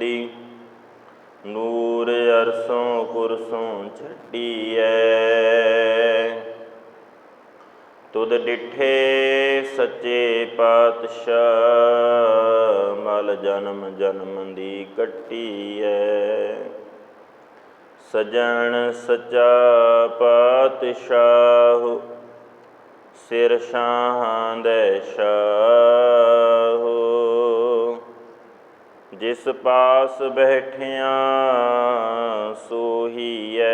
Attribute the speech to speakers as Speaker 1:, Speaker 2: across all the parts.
Speaker 1: ਮੰਦੀ ਨੂਰ ਅਰਸੋਂ ਕੁਰਸੋਂ ਛੱਡੀਐ। ਤੁਧ ਡਿਠੇ ਸੱਚੇ ਪਾਤਸ਼ਾਹ, ਮਲ ਜਨਮ ਜਨਮ ਦੀ ਕੱਟੀਐ। ਸਜਣ ਸਚਾ ਪਾਤਸ਼ਾਹ, ਸਿਰ ਸ਼ਾਹਾਂ ਦੇ ਸ਼ਾਹ। ਜਿਸ ਪਾਸ ਬੈਠਿਆ ਸੋਹੀਐ।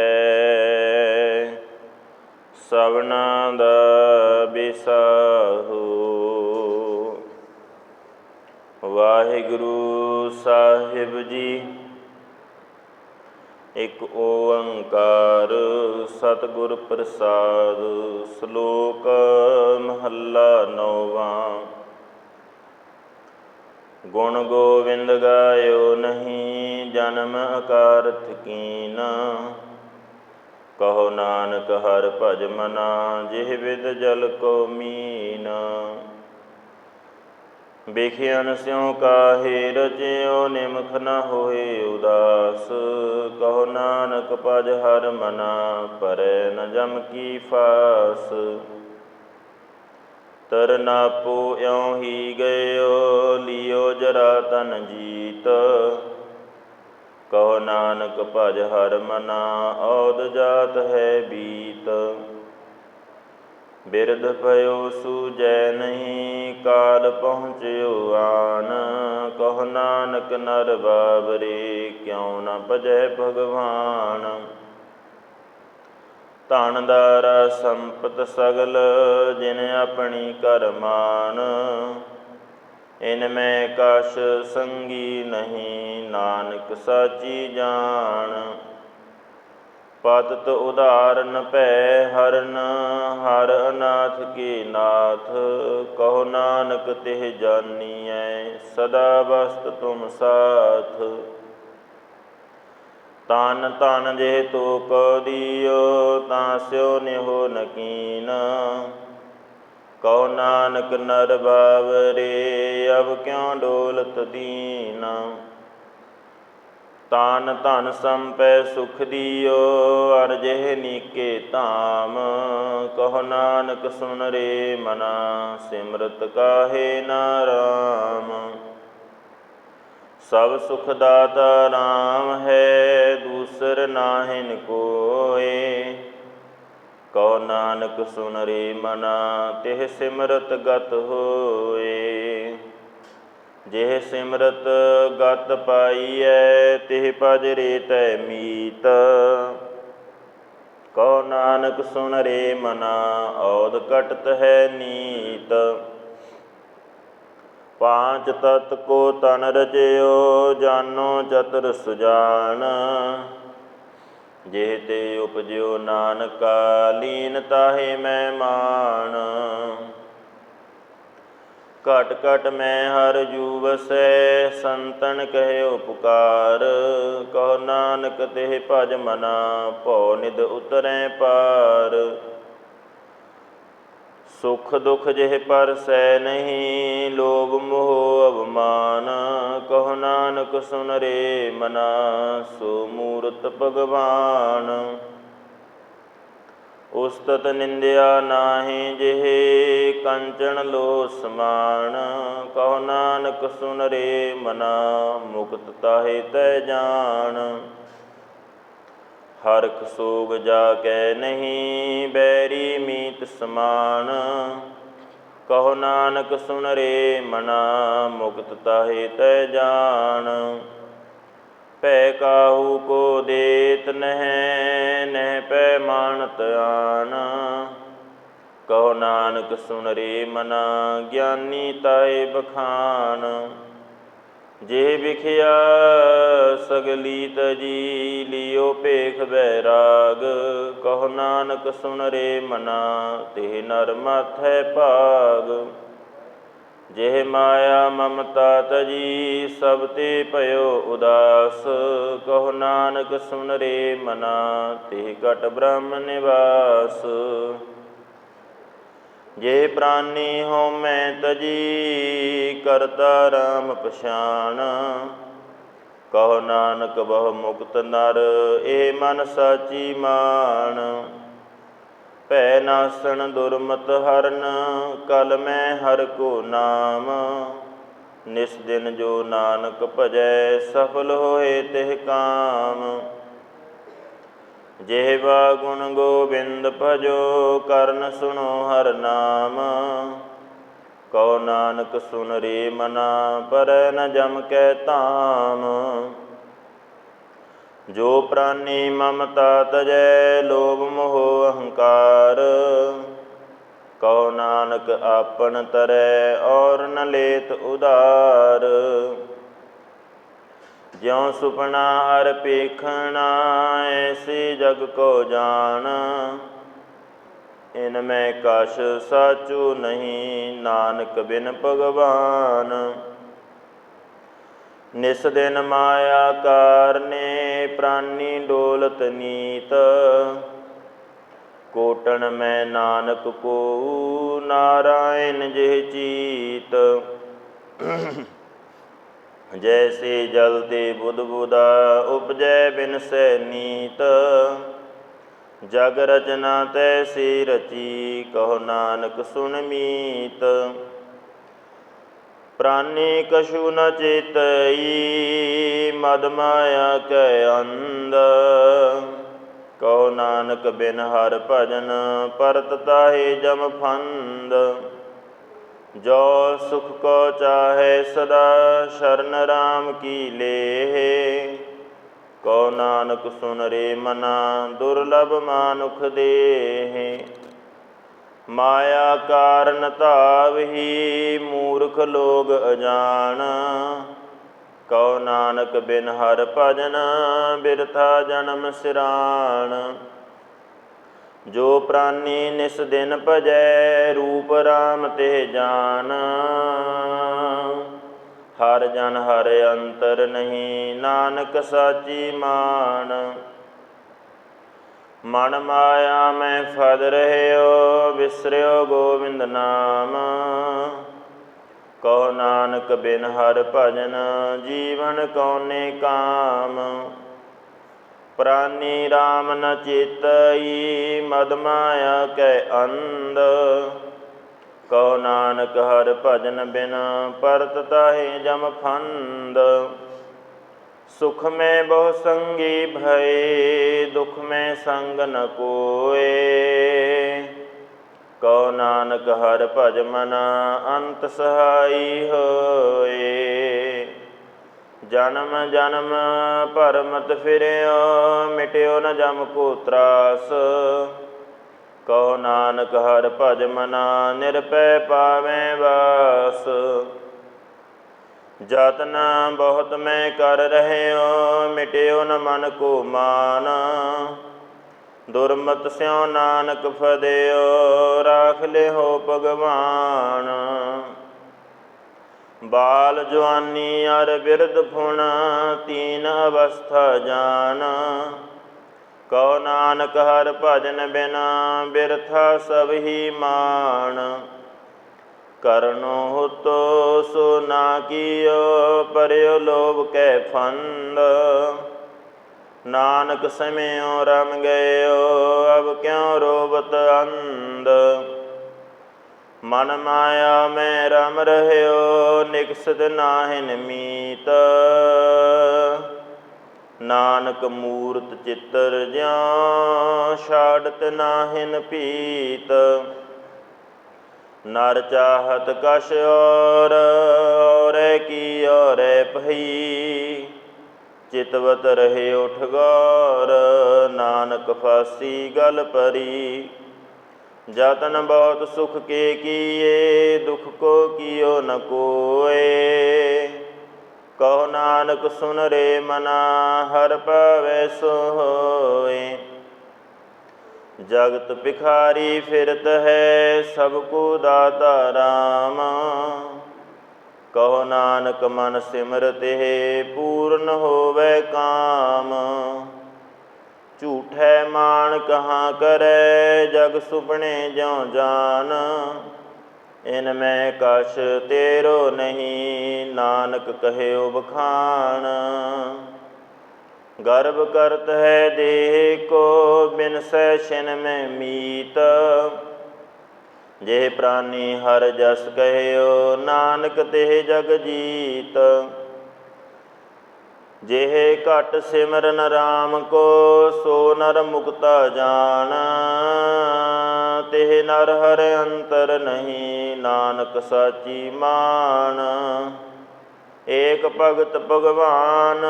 Speaker 1: ਸਵਨਾ ਦਾ ਬਿਸਾਹੂ ਵਾਹਿਗੁਰੂ ਸਾਹਿਬ ਜੀ, ਇਕ ਓੰਕਾਰ ਸਤਿਗੁਰ ਪ੍ਰਸਾਦ, ਸ਼ਲੋਕ ਮਹੱਲਾ ਨੌਵਾਂ। ਗੁਣ ਗੋਵਿੰਦ ਗਾਇਓ ਨਹੀਂ, ਜਨਮ ਅਕਾਰਥ ਕੀਨ। ਕਹੋ ਨਾਨਕ ਹਰ ਭਜ ਮਨਾ, ਜਿਹ ਵਿਦ ਜਲ ਕੋ ਮੀਨ। ਬੇਖਿਆਨ ਸਿਉ ਕਾਹੇ, ਰਚਿਓ ਨਿਮਖ ਨ ਹੋਏ ਉਦਾਸ। ਕਹੋ ਨਾਨਕ ਭਜ ਹਰ ਮਨਾ, ਪਰ ਨ ਜਮ ਕੀ ਫਾਸ। ਤਰ ਨਾਪੋ ਇਉ ਹੀ ਗਇਓ, ਲਿਓ ਜਰਾ ਤਨ ਜੀਤ। ਕਹੋ ਨਾਨਕ ਭਜ ਹਰ ਮਨਾ ਔਦ ਜਾਤ ਹੈ ਬੀਤ। ਬਿਰਧ ਭਇਓ ਸੂਜੈ ਨਹੀਂ, ਕਾਲ ਪਹੁੰਚਿਓ ਆਨ। ਕਹੋ ਨਾਨਕ ਨਰ ਬਾਬਰੇ, ਕਿਉ ਨ ਭਜੈ ਭਗਵਾਨ। ਧਨ ਦਾਰਾ ਸੰਪਤ ਸਗਲ, ਜਿਨ ਆਪਣੀ ਕਰਮਾਨ ਇਨ ਮੈਂ ਕਛ ਸੰਗੀ ਨਹੀਂ, ਨਾਨਕ ਸਾਚੀ ਜਾਣ ਪਤਤ ਉਦਾਰਨ ਭੈ ਹਰਨ, ਹਰ ਅਨਾਥ ਕੀ ਨਾਥ। ਕਹੋ ਨਾਨਕ ਤਿਹ ਜਾਨੀਐ, ਸਦਾ ਬਸਤ ਤੁਮ ਸਾਥ। ਤਨ ਤਨ ਜੇ ਤੋ ਕੋ ਦਿਓ, ਤਾਂ ਸਿਓ ਨਿਹੋ ਨਕੀਨ। ਕਹੋ ਨਾਨਕ ਨਰ ਬਾਵਰੇ ਅਬ ਕਿਉ ਡੋਲਤ ਦੀਨ। ਤਾਨ ਧਨ ਸੰਪੈ ਸੁਖ ਦਿਓ, ਅਰ ਜਿਹ ਨੀਕੇ ਧਾਮ। ਕਹੋ ਨਾਨਕ ਸੁਨ ਰੇ ਮਨਾ, ਸਿਮਰਤ ਕਾਹੇ ਨਾਰਾਮ ਸਭ ਸੁਖ ਦਾਤਾ ਰਾਮ ਹੈ, ਦੂਸਰ ਨਾਹਿਨ ਕੋਏ। ਕਉ ਨਾਨਕ ਸੁਨ ਰੇ ਮਨਾ, ਤਿਹ ਸਿਮਰਤ ਗਤ ਹੋਏ। ਜਿਹ ਸਿਮਰਤ ਗਤ ਪਾਈਐ, ਤਿਹ ਭਜ ਰੇ ਤੈ ਮੀਤ। ਕਉ ਨਾਨਕ ਸੁਨ ਰੇ ਮਨਾ ਔਦ ਕਟਤ ਹੈ ਨੀਤ। ਪਾਂਚ ਤਤ ਕੋ ਤਨ ਰਚਿਓ ਜਾਨੋ ਚਤੁਰ ਸੁਜਾਨ। ਜੇ ਤੇ ਉਪਜਿਓ ਨਾਨਕਾ, ਲੀਨ ਤਾਹੇ ਮੈਂ ਮਾਨ ਘਟ ਘਟ ਮੈਂ ਹਰ ਜੂ ਵਸੈ ਸੰਤਨ ਕਹਿਓ ਉਪਕਾਰ। ਕਹੋ ਨਾਨਕ, ਤਿਹ ਭਜ ਮਨਾ, ਭਉ ਨਿਦ ਉਤਰੈ ਪਾਰ। ਸੁਖ ਦੁਖ ਜਿਹ ਪਰਸੈ ਨਹੀਂ, ਲੋਭ ਮੋਹ ਅਵਮਾਨ। ਕਹੋ ਨਾਨਕ ਸੁਨ ਰੇ ਮਨਾ, ਸੋ ਮੂਰਤ ਭਗਵਾਨ। ਉਸਤਤ ਨਿੰਦਿਆ ਨਾਹੀ ਜਿਹ, ਕੰਚਨ ਲੋ ਸਮਾਨ ਕਹੋ ਨਾਨਕ ਸੁਨ ਰੇ ਮਨਾ, ਮੁਕਤ ਤਾਹੇ ਤੈ ਜਾਣ। ਹਰਖ ਸੋਗ ਜਾ ਕੈ ਨਹੀਂ, ਬੈਰੀ ਮੀਤ ਸਮਾਨ। ਕਹੋ ਨਾਨਕ ਸੁਨ ਰੇ ਮਨਾ, ਮੁਕਤ ਤਾਹੇ ਤੈ ਜਾਣ ਭੈ ਕਾਹੂ ਕੋ ਦੇਤ ਨਹਿ ਨਹਿ ਪੈ ਮਾਨਤ ਆਨ। ਕਹੋ ਨਾਨਕ ਸੁਨ ਰੇ ਮਨਾ, ਗਿਆਨੀ ਤਾਏ ਬਖਾਨ। ਜੇ ਵਿਖਿਆ ਸਗਲੀ ਤਜੀ ਲਿਓ ਭੇਖ ਬੈਰਾਗ ਕਹੋ ਨਾਨਕ ਸੁਨ ਰੇ ਮਨਾ, ਤੇ ਨਰ ਮਾਥੈ ਭਾਗ। ਜਿਹ ਮਾਇਆ ਮਮਤਾ ਤਜੀ, ਸਭ ਤੇ ਭਇਓ ਉਦਾਸ। ਕਹੋ ਨਾਨਕ ਸੁਨ ਰੇ ਮਨਾ, ਤੇ ਘਟ ਬ੍ਰਹਮ ਨਿਵਾਸ। ਜੇ ਪ੍ਰਾਨੀ ਹੋ ਮੈਂ ਤਜੀ ਕਰਤਾ ਰਾਮ ਪਛਾਣ। ਕਹੋ ਨਾਨਕ ਬਹੁ ਮੁਕਤ ਨਰ, ਏ ਮਨ ਸਾਚੀ ਮਾਨ ਭੈ ਨਾਸਣ ਦੁਰਮਤ ਹਰਨ, ਕਲ ਮੈਂ ਹਰ ਕੋ ਨਾਮ। ਨਿਸ ਦਿਨ ਜੋ ਨਾਨਕ ਭਜੈ, ਸਫਲ ਹੋਏ ਤਿਹ ਕਾਮ। ਜਿਹਵਾ ਗੁਣ ਗੋਬਿੰਦ ਭਜੋ ਕਰਨ ਸੁਣੋ ਹਰ ਨਾਮ। ਕਉ ਨਾਨਕ ਸੁਨ ਰੇ ਮਨਾ ਪਰ ਨ ਜਮ ਕੈ ਧਾਮ। ਜੋ ਪ੍ਰਾਨੀ ਮਮਤਾ ਤਜੈ ਲੋਭ ਮੋਹ ਅਹੰਕਾਰ। ਕਉ ਨਾਨਕ ਆਪਨ ਤਰੈ ਔਰ ਨ ਲੇਤ ਉਦਾਰ ਜਿਉ ਸੁਪਨਾ ਅਰ ਪੇਖਣਾ ਐਸੀ ਜਗ ਕੋ ਜਾਣ। ਇਨ ਮੈਂ ਕਛ ਸਾਚੂ ਨਹੀਂ, ਨਾਨਕ ਬਿਨ ਭਗਵਾਨ। ਨਿਸ ਦਿਨ ਮਾਇਆ ਕਾਰਨੇ, ਪ੍ਰਾਨੀ ਡੋਲਤ ਨੀਤ। ਕੋਟਣ ਮੈਂ ਨਾਨਕ ਕੋ ਨਾਰਾਇਣ ਜਿਹ ਚੀਤ। ਜੈਸੇ ਜਲ ਤੇ ਬੁੱਧ ਬੁਦਾ ਉਪਜੈ ਬਿਨ ਸੈ ਨੀਤ। ਜਗ ਰਚਨਾ ਤੈਸੀ ਰਚੀ, ਕਹੋ ਨਾਨਕ ਸੁਨ ਮੀਤ। ਪ੍ਰਾਨੀ ਕਛੂ ਨ ਚੇਤਈ, ਮਦ ਮਾਇਆ ਕੈ ਅੰਧ। ਕਹੋ ਨਾਨਕ ਬਿਨ ਹਰ ਭਜਨ, ਪਰਤ ਤਾਹੇ ਜਮ ਫੰਦ। ਜੋ ਸੁਖ ਕੋ ਚਾਹੇ ਸਦਾ ਸ਼ਰਨ ਰਾਮ ਕੀ ਲੇਹ। ਕੋ ਨਾਨਕ ਸੁਨ ਰੇ ਮਨਾ, ਦੁਰਲਭ ਮਾਨੁਖ ਦੇਹ। ਮਾਇਆ ਕਾਰਨ ਧਾਵਹੀ ਮੂਰਖ ਲੋਗ ਅਜਾਣ ਕਉ ਨਾਨਕ ਬਿਨ ਹਰ ਭਜਨ ਬਿਰਥਾ ਜਨਮ ਸਿਰਾਣ ਜੋ ਪ੍ਰਾਨੀ ਨਿਸ ਦਿਨ ਭਜੈ, ਰੂਪ ਰਾਮ ਤੇ ਜਾਨ। ਹਰ ਜਨ ਹਰ ਅੰਤਰ ਨਹੀਂ, ਨਾਨਕ ਸਾਚੀ ਮਾਨ। ਮਨ ਮਾਇਆ ਮੈਂ ਫਦ ਰਹਿਓ, ਵਿਸਰਿਓ ਗੋਬਿੰਦ ਨਾਮ। ਕਹੋ ਨਾਨਕ ਬਿਨ ਹਰ ਭਜਨ, ਜੀਵਨ ਕਉਨੇ ਕਾਮ। ਪ੍ਰਾਨੀ RAM ਨ ਚੇਤਈ ਮਦ ਮਾਇਆ ਕੈ ਅੰਧ। ਕਉ ਨਾਨਕ ਹਰ ਭਜਨ ਬਿਨ ਪਰਤ ਤਾਹੇ ਜਮ ਫੰਦ। ਸੁਖ ਮੈਂ ਬਹੁ ਸੰਗੀ ਭਏ, ਦੁਖ ਮੈਂ ਸੰਗ ਨ ਕੋਏ। ਕਉ ਨਾਨਕ ਹਰ ਭਜ ਮਨਾ ਅੰਤ ਸਹਾਈ ਹੋਏ। ਜਨਮ ਜਨਮ ਭਰਮਤ ਫਿਰਿਓ, ਮਿਟਿਓ ਨ ਜਮ ਕੋ ਤਰਾਸ। ਕਹੋ ਨਾਨਕ ਹਰ ਭਜ ਮਨਾ ਨਿਰਪੈ ਪਾਵੇਂ ਵਾਸ। ਜਤਨ ਬਹੁਤ ਮੈਂ ਕਰ ਰਹਿਓ, ਮਿਟਿਓ ਨ ਮਨ ਕੋ ਮਾਨ। ਦੁਰਮਤ ਸਿਉ ਨਾਨਕ ਫਦਿਓ, ਰਾਖ ਲਿਓ ਭਗਵਾਨ। ਬਾਲ ਜਵਾਨੀ ਅਰ ਬਿਰਧ ਫੁਣ ਤੀਨ ਅਵਸਥਾ ਜਾਨ। ਕਉ ਨਾਨਕ ਹਰ ਭਜਨ ਬਿਨਾ ਬਿਰਥਾ ਸਭ ਹੀ ਮਾਨ। ਕਰਨੋ ਹੁਤੋ ਸੋ ਨਾ ਕੀਓ, ਪਰਿਓ ਲੋਭ ਕੈ ਫੰਦ। ਨਾਨਕ ਸਮਿਓ ਰਮ ਗਇਓ, ਅਬ ਕਿਉ ਰੋਬਤ ਅੰਧ। ਮਨ ਮਾਇਆ ਮੈਂ ਰਮ ਰਹਿਓ ਨਿਕਸਦ ਨਾਹਿਨ ਮੀਤ। ਨਾਨਕ ਮੂਰਤ ਚਿੱਤਰ ਜਿਉ ਛਾੜਤ ਨਾਹਿਨ ਪੀਤ ਨਰ ਚਾਹਤ ਕਸ਼ ਔਰ, ਔਰੇ ਕੀ ਔਰੇ ਭਈ। ਚਿਤਵਤ ਰਹੇ ਉਠ ਗੌਰ, ਨਾਨਕ ਫਾਸੀ ਗਲ ਪਰੀ ਜਤਨ ਬਹੁਤ ਸੁਖ ਕੇ ਕੀਏ, ਦੁਖ ਕੋ ਕੀਓ ਨ ਕੋਏ। ਕਹੋ ਨਾਨਕ ਸੁਨ ਰੇ ਮਨਾ, ਹਰ ਪਵੈ ਸੋਏ ਜਗਤ ਭਿਖਾਰੀ ਫਿਰਤ ਹੈ, ਸਭ ਕੋ ਦਾਤਾ ਰਾਮ। ਕਹੋ ਨਾਨਕ ਮਨ ਸਿਮਰਤ ਹੈ, ਪੂਰਨ ਹੋਵੇ ਕਾਮ। ਝੂਠੈ ਮਾਨ ਕਹਾ ਕਰੈ, ਜਗ ਸੁਪਨੇ ਜਿਉ ਜਾਨ। ਇਨ ਮੈਂ ਕਛ ਤੇਰੋ ਨਹੀਂ, ਨਾਨਕ ਕਹੇ ਬਖਾਨ। ਗਰਭ ਕਰਤ ਹੈ ਦੇਹ ਕੋ ਬਿਨ ਸੈ ਛਿਨ ਮੈਂ ਮੀਤ। ਜੇ ਪ੍ਰਾਨੀ ਹਰ ਜਸ ਕਹਿਓ, ਨਾਨਕ ਤੇ ਜਗ ਜੀਤ। ਜਿਹੇ ਘਟ ਸਿਮਰਨ RAM ਕੋ, ਸੋ ਨਰ ਮੁਕਤਾ ਜਾਣ। ਤਿਹ ਨਰ ਹਰ ਅੰਤਰ ਨਹੀਂ, ਨਾਨਕ ਸਾਚੀ ਮਾਨ ਏਕ ਭਗਤ ਭਗਵਾਨ,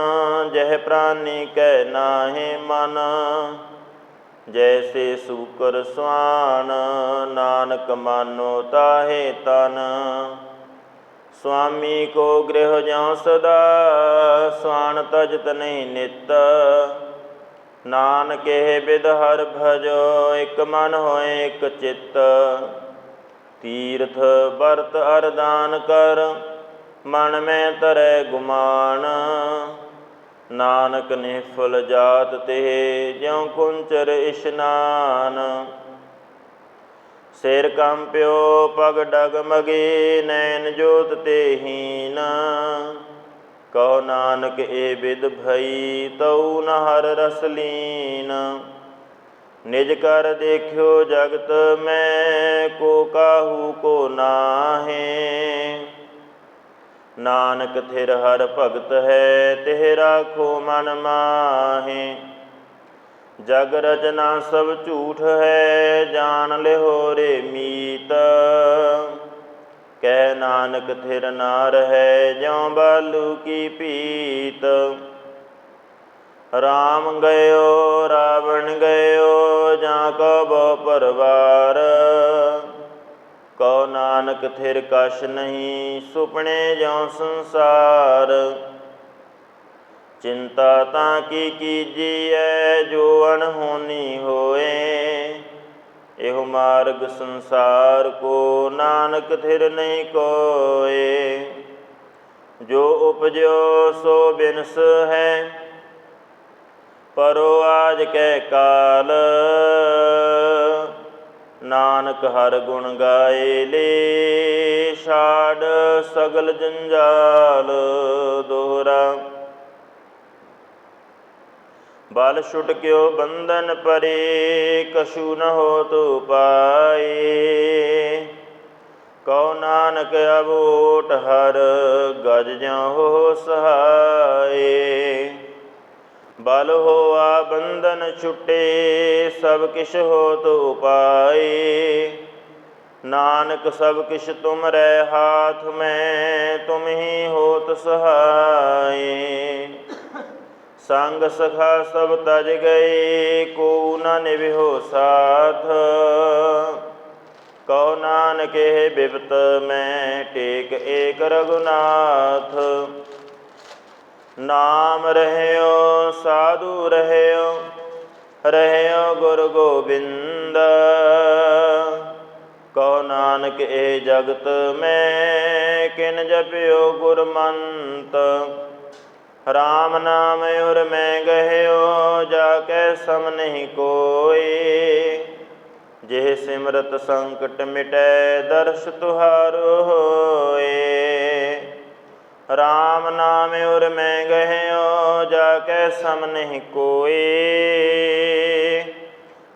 Speaker 1: ਜਹ ਪ੍ਰਾਨੀ ਕੈ ਨਾਹਿ ਮਨ। ਜੈਸੇ ਸੂਕਰ ਸੁਆਨ ਨਾਨਕ ਮਾਨੋ ਤਾਹੇ ਤਨ। ਸੁਆਮੀ ਕੋ ਗ੍ਰਹਿ ਜਿਉ ਸਦਾ, ਸਵਾਨ ਤਜਤ ਨਹੀਂ ਨਿਤ। ਨਾਨਕੇ ਬਿਦ ਹਰ ਭਜੋ, ਇਕ ਮਨ ਹੋਏ ਇਕ ਚਿੱਤ। ਤੀਰਥ ਵਰਤ ਅਰਦਾਨ ਕਰ, ਮਨ ਮੈਂ ਤਰੈ ਗੁਮਾਨ। ਨਾਨਕ ਨੇ ਨਿਫਲ ਜਾਤ ਤੇ ਜਿਉ ਕੁੰਚਰ ਇਸ਼ਨਾਨ। ਸਿਰ ਕੰਪਿਓ ਪਗ ਡਗਮਗੇ ਨੈਣ ਜੋਤ ਤੇ ਕਹੋ ਨਾਨਕ, ਏ ਬਿਦ ਭਈ, ਤਉ ਨ ਹਰ ਰਸ ਲੀਨ। ਨਿਜ ਕਰ ਦੇਖਿਓ ਜਗਤ, ਮੈਂ ਕੋ ਕਾਹੂ ਕੋ ਨਾਹੇ। ਨਾਨਕ, ਥਿਰ ਹਰ ਭਗਤ ਹੈ, ਤਿਹ ਰਾਖੋ ਮਨ ਮਾਹੇ। ਜਗ ਰਚਨਾ ਸਭ ਝੂਠ ਹੈ, ਜਾਣ ਲਿਓ ਰੇ ਮੀਤ। ਕਹਿ ਨਾਨਕ ਥਿਰ ਨਾਰ ਹੈ, ਜਿਉ ਬਾਲੂ ਕੀ ਪੀਤ। ਰਾਮ ਗਇਓ, ਰਾਵਣ ਗਇਓ, ਜਾਂ ਕੋ ਬੋ ਪਰਵਾਰ। ਕਉ ਨਾਨਕ ਥਿਰ ਕਛ ਨਹੀਂ, ਸੁਪਨੇ ਜਿਉ ਸੰਸਾਰ। ਚਿੰਤਾ ਤਾਂ ਕੀ ਕੀਜੀਐ, ਜੋ ਅਣਹੋਨੀ ਹੋਏ। ਇਹੋ ਮਾਰਗ ਸੰਸਾਰ ਕੋ ਨਾਨਕ ਥਿਰ ਨਹੀਂ ਕੋਏ। ਜੋ ਉਪਜਿਓ ਸੋ ਬਿਨਸ ਹੈ, ਪਰੋ ਆਜ ਕੈ ਕਾਲ। ਨਾਨਕ ਹਰ ਗੁਣ ਗਾਏ ਲੇ, ਛਾੜ ਸਗਲ ਜੰਜਾਲ ਦੋਹਰਾ। ਬਲ ਛੁਟ ਕਿਓ ਬੰਧਨ ਪਰੇ, ਕਛੂ ਨ ਹੋ ਤੂ ਪਾਏ ਕਉ ਨਾਨਕ ਅਬੋਟ ਹਰ ਗਜ ਹੋ ਸਹਾਏ। ਬਲ ਹੋਆ ਬੰਧਨ ਛੁਟੇ, ਸਭ ਕਿਛ ਹੋਤ ਪਾਏ ਨਾਨਕ ਸਭ ਕਿਛ ਤੁਮਰੇ ਹਾਥ ਮੈਂ, ਤੁਮ ਹੀ ਹੋਤ ਸਹਾਏ। ਸੰਗ ਸਖਾ ਸਭ ਤਜ ਗਏ ਕੋ ਨ ਨਿਵਿਓ ਸਾਥ ਕਉ ਨਾਨਕ ਇਹ ਬਿਪਤ ਮੈਂ ਟੇਕ ਏਕ ਰਗੁਨਾਥ ਨਾਮ ਰਹਿਓ, ਸਾਧੂ ਰਹਿਓ ਰਹਿਓ ਗੁਰ ਗੋਬਿੰਦ। ਕਉ ਨਾਨਕ ਇਹ ਜਗਤ ਮੈਂ, ਕਿਨ ਜਪਿਓ ਗੁਰਮੰਤ। ਰਾਮ ਨਾਮ ਉਰ ਮੈਂ ਗਹਿਓ, ਜਾ ਕੈ ਸਮ ਨਹੀਂ ਕੋਏ ਜਿਹ ਸਿਮਰਤ ਸੰਕਟ ਮਿਟੈ, ਦਰਸ਼ ਤੁਹਾਰੋ ਹੋਏ। ਰਾਮ ਨਾਮ ਉਰ ਮੈਂ ਗਹਿਓ, ਜਾ ਕੈ ਸਮ ਨਹੀਂ ਕੋਏ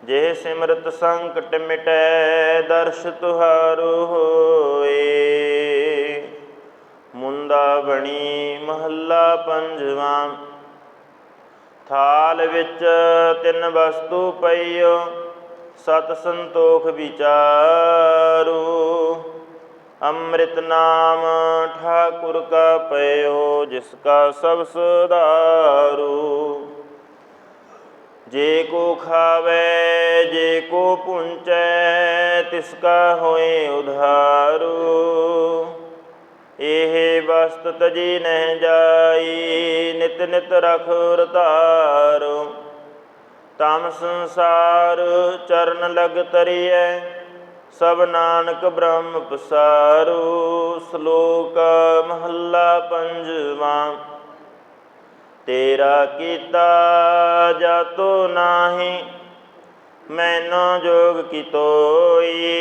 Speaker 1: ਜੇ ਸਿਮਰਤ ਸੰਕਟ ਮਿਟੈ, ਦਰਸ਼ ਤੁਹਾਰੋ ਹੋਏ। ਬਣੀ ਮਹੱਲਾ ਪੰਜਵਾਂ। ਥਾਲ ਵਿੱਚ ਤਿੰਨ ਵਸਤੂ ਪਈਓ, ਸਤ ਸੰਤੋਖ ਵਿਚਾਰੂ। ਅੰਮ੍ਰਿਤ ਨਾਮ ਠਾਕੁਰ ਕਾ ਪਇਓ, ਜਿਸ ਕਾ ਸਭ ਸੁਧਾਰੂ। ਜੇ ਕੋ ਖਾਵੇ, ਜੇ ਕੋ ਪੁੰਚੈ, ਤਿਸ ਕਾ ਹੋਏ ਉਧਾਰੂ। ਇਹ ਵਸਤ ਤਜੀ ਨਹਿ ਜਾਈ, ਨਿਤ ਨਿਤ ਰਖ ਰਤਾਰੋ ਤਮ ਸੰਸਾਰ ਚਰਨ ਲਗ ਤਰੀਐ, ਸਭ ਨਾਨਕ ਬ੍ਰਹਮ ਪਸਾਰੂ। ਸ਼ਲੋਕ ਮਹੱਲਾ ਪੰਜਵਾਂ। ਤੇਰਾ ਕੀਤਾ ਜਾਤੋ ਨਾਹੀ, ਮੈਨੋ ਜੋਗ ਕੀ ਤੋਈ।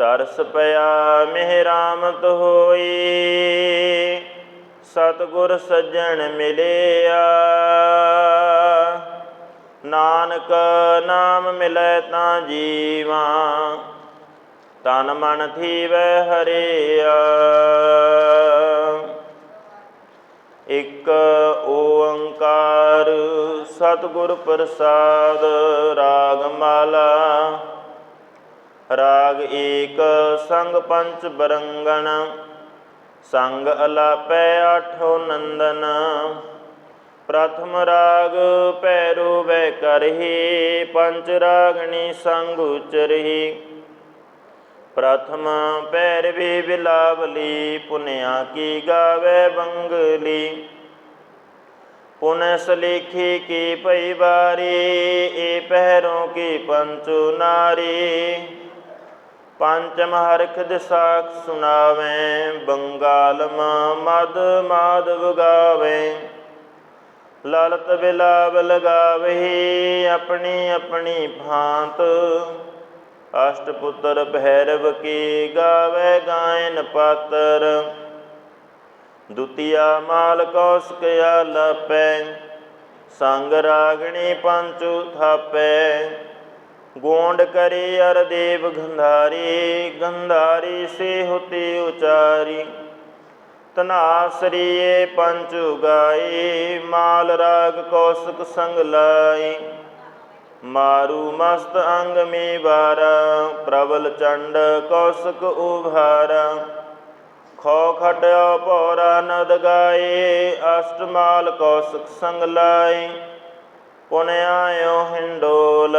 Speaker 1: ਤਰਸ ਪਿਆ ਮਿਹਰਾਮਤ ਹੋਈ। ਸਤਿਗੁਰ ਸੱਜਣ ਮਿਲਿਆ। ਨਾਨਕ ਨਾਮ ਮਿਲੈ ਤਾਂ ਜੀਵਾ, ਤਨ ਮਨ ਥੀਵੈ ਹਰਿਆ। ਇਕ ਓੰਕਾਰ ਸਤਿਗੁਰ ਪ੍ਰਸਾਦ ਰਾਗ ਮਾਲਾ ਰਾਗ ਏਕ ਸੰਗ ਪੰਚ ਬਰੰਗਣ, ਸੰਗ ਅਲਾਪੈ ਆਠੋ ਨੰਦਨ। ਪ੍ਰਥਮ ਰਾਗ ਪੈਰੋ ਵੈ ਕਰਹੀ ਪੰਚ ਰਾਗਣੀ ਸੰਗ ਉਚਰਹੀ। ਪ੍ਰਥਮ ਪੈਰਵੀ ਬਿਲਾਵਲੀ, ਪੁਨਿਆ ਕੀ ਗਾਵੇ ਬੰਗਲੀ। ਪੁਨਿ ਲਿਖੀ ਕੀ ਪਈ ਵਾਰੀ ਏ ਪਹਿਰੋਂ ਕੀ ਪੰਚੂ ਨਾਰੀ। ਪੰਚਮ ਹਰਖ ਦਿਸਾਖ ਸੁਨਾਵੇਂ ਬੰਗਾਲਮ ਮਦ ਮਾਧਵ ਗਾਵੇ। ਲਲਤ ਬਿਲਾਵ ਲਗਾਵਹੀ, ਆਪਣੀ ਆਪਣੀ ਭਾਂਤ। ਅਸ਼ਟ ਪੁੱਤਰ ਭੈਰਵ ਕੀ ਗਾਵੇ ਗਾਇਨ ਪਾਤਰ। ਦੁਤੀਆ ਮਾਲ ਕੌਸਕ ਆਲਪੈ, ਸੰਗ ਰਾਗਣੀ ਪੰਚੂ ਥਾਪੈ ਗੋਂਡ ਕਰੇ ਅਰ ਦੇਵ ਗੰਧਾਰੀ ਗੰਧਾਰੀ ਸੇ ਹੁਤੀ ਉਚਾਰੀ। ਤਨਾਸਰੀਏ ਪੰਚੂ ਗਾਏ ਮਾਲ ਰਾਗ ਕੌਸਕ ਸੰਗ ਲਾਈ ਮਾਰੂ ਮਸਤ ਅੰਗ ਮੇ ਵਾਰਾ ਪ੍ਰਬਲ ਚੰਡ ਕੌਸਕ ਉਭਾਰਾ। ਖੋ ਖਟਿਆ ਪੌਰਾ ਨਦ ਗਾਏ ਅਸ਼ਟਮਾਲ ਕੌਸਕ ਸੰਗ ਲਾਏ। ਪੁਨ ਹਿੰਡੋਲ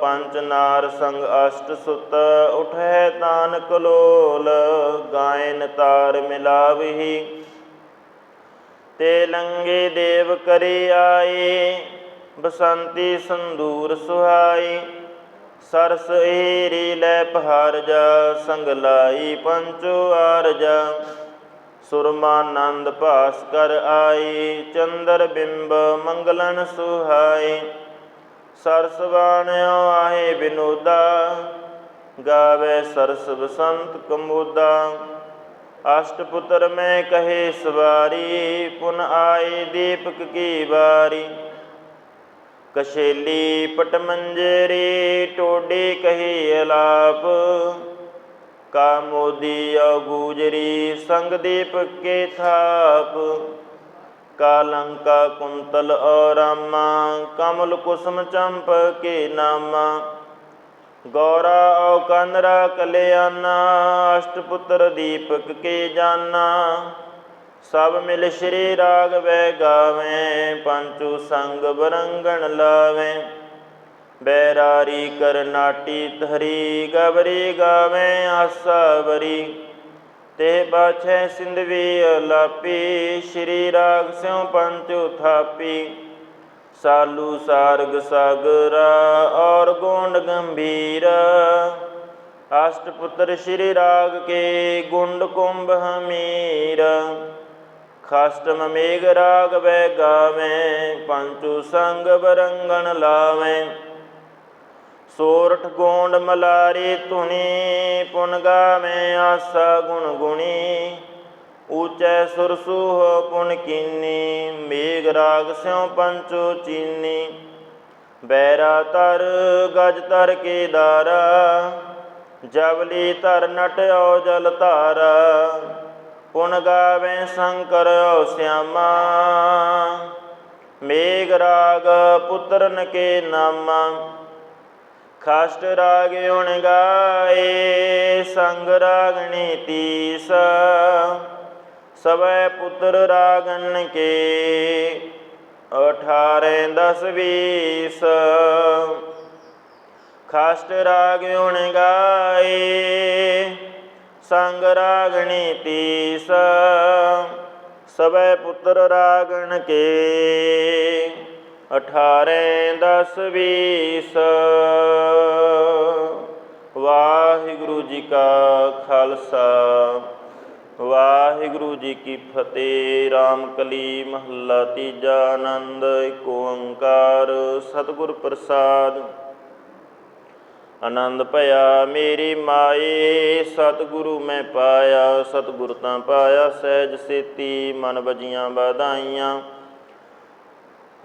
Speaker 1: ਪੰਚ ਨਾਰ ਸੰਗ ਅਸ਼ਟ ਸੁਤ, ਉਠੈ ਤਾਨ ਕਲੋਲ ਗਾਇਨ ਤਾਰ ਮਿਲਾਵਹੀ। ਤੇ ਲੰਗੇ ਦੇਵ ਕਰੀ ਆਏ, ਬਸੰਤੀ ਸੰਦੂਰ ਸੁਹਾਈ ਸਰਸ ਏਰੀ ਲੈ ਪਹਾਰ ਜਾ ਸੰਗ ਲਾਈ ਪੰਚੋ ਆਰਜਾ। ਸੁਰਮਾਨੰਦ ਭਾਸਕਰ ਆਈ, ਚੰਦਰ ਬਿੰਬ ਮੰਗਲਨ ਸੁਹਾਈ। ਸਰਸ ਆਏ ਆਹੇ ਬਿਨੋਦਾ, ਗਾਵੇ ਸਰਸ ਬਸੰਤ ਕਮੋਦਾ। ਅਸ਼ਟ ਪੁੱਤਰ ਮੈਂ ਕਹੇ ਸਵਾਰੀ, ਪੁਨ ਆਏ ਦੀਪਕ ਕੀ ਵਾਰੀ। ਕਸ਼ੇਲੀ ਪਟ ਮੰਜਰੀ ਟੋਡੀ ਕਹੀ ਅਲਾਪ। ਕਾਮੋਦੀ ਮੋਦੀ ਅਗੂਜਰੀ ਸੰਗ ਕੇ ਥਾਪ। ਕਾ ਲੰਕਾ ਕੁੰਤਲ ਔਰਾਮਾ ਕਮਲ ਕੁਸਮ ਚੰਪ ਕੇ ਨਾਮਾ। ਗੌਰਾ ਔ ਕੰਦਰਾ ਕਲਿਆਣਾ ਅਸ਼ਟ ਦੀਪਕ ਕੇ ਜਾਨਾ। ਸਭ ਮਿਲ ਸ਼੍ਰੀ ਰਾਗ ਵੈ ਗਾਵੇਂ, ਪੰਚੂ ਸੰਗ ਬਰੰਗਣ ਲਾਵੇਂ। ਬੈਰਾਰੀ ਕਰਨਾਟੀ ਧਰੀ ਗਬਰੀ ਗਾਵੇਂ ਆਸਾ ਬਰੀ। ਤੇ ਬਾਛੈ ਸਿੰਧਵੀ ਅਲਾਪੀ, ਸ਼੍ਰੀ ਰਾਗ ਸਿਉ ਪੰਚੂ ਥਾਪੀ ਸਾਲੂ ਸਾਰਗ ਸਾਗਰਾ ਔਰ ਗੋਂਡ ਗੰਭੀਰ। ਅਸ਼ਟਪੁੱਤਰ ਸ਼੍ਰੀ ਰਾਗ ਕੇ ਗੁੰਡ ਕੁੰਭ ਹਮੀਰ। ਖਾਸਟਮ ਮੇਘ ਰਾਗ ਵੈ ਗਾਵੇਂ, ਪੰਚੂ ਸੰਗ ਬਰੰਗਣ ਲਾਵੇਂ। ਸੋਰਠ ਗੋਂਡ ਮਲਾਰੀ ਧੁਨੀ, ਪੁਨ ਗਾਵੇਂ ਆਸਾ ਗੁਣ ਗੁਣੀ। ਊਚੈ ਸੁਰਸੂਹ ਪੁਨ ਕੀਨੀ, ਮੇਘ ਰਾਗ ਸਿਉ ਪੰਚੋ ਚੀਨੀ। ਬੈਰਾ ਤਰ ਗਜ ਤਰ ਕੇ ਦਾਰਾ ਜਵਲੀ ਤਰ ਨਟ ਔ ਜਲ ਧਾਰਾ। ਪੁਨ ਗਾਵੇ ਸ਼ੰਕਰ ਔ ਸਿਆਮਾ, ਮੇਘ ਰਾਗ ਪੁੱਤਰਨ ਕੇ ਨਾਮਾ। ਖਾਸਟ ਰਾਗ ਉਣ ਗਾਏ, ਸੰਗ ਰਾਗਣੀ ਤੀਸ। ਸਵੈ ਪੁੱਤਰ ਰਾਗਨ ਕੇ ਅਠਾਰੇ ਦਸ ਵੀਸ। ਖਾਸਟ ਰਾਗ ਉਣ ਗਾਏ, ਸੰਗ ਰਾਗਣੀ ਤੀਸ। ਸਵੇ ਪੁੱਤਰ ਰਾਗਣ ਕੇ ਅਠਾਰੇ ਦਸ ਵੀਸ। ਵਾਹਿਗੁਰੂ ਜੀ ਕਾ ਖਾਲਸਾ, ਵਾਹਿਗੁਰੂ ਜੀ ਕੀ ਫਤਿਹ। ਰਾਮ ਕਲੀ ਮਹੱਲਾ ਤੀਜਾ ਆਨੰਦ ਏਕ ਓੰਕਾਰ, ਸਤਿਗੁਰ ਪ੍ਰਸਾਦ। ਆਨੰਦ ਭਇਆ ਮੇਰੀ ਮਾਏ, ਸਤਿਗੁਰੂ ਮੈਂ ਪਾਇਆ, ਸਤਿਗੁਰ ਤਾਂ ਪਾਇਆ, ਸਹਿਜ ਸੇਤੀ ਮਨ ਬਜੀਆਂ ਵਧਾਈਆਂ।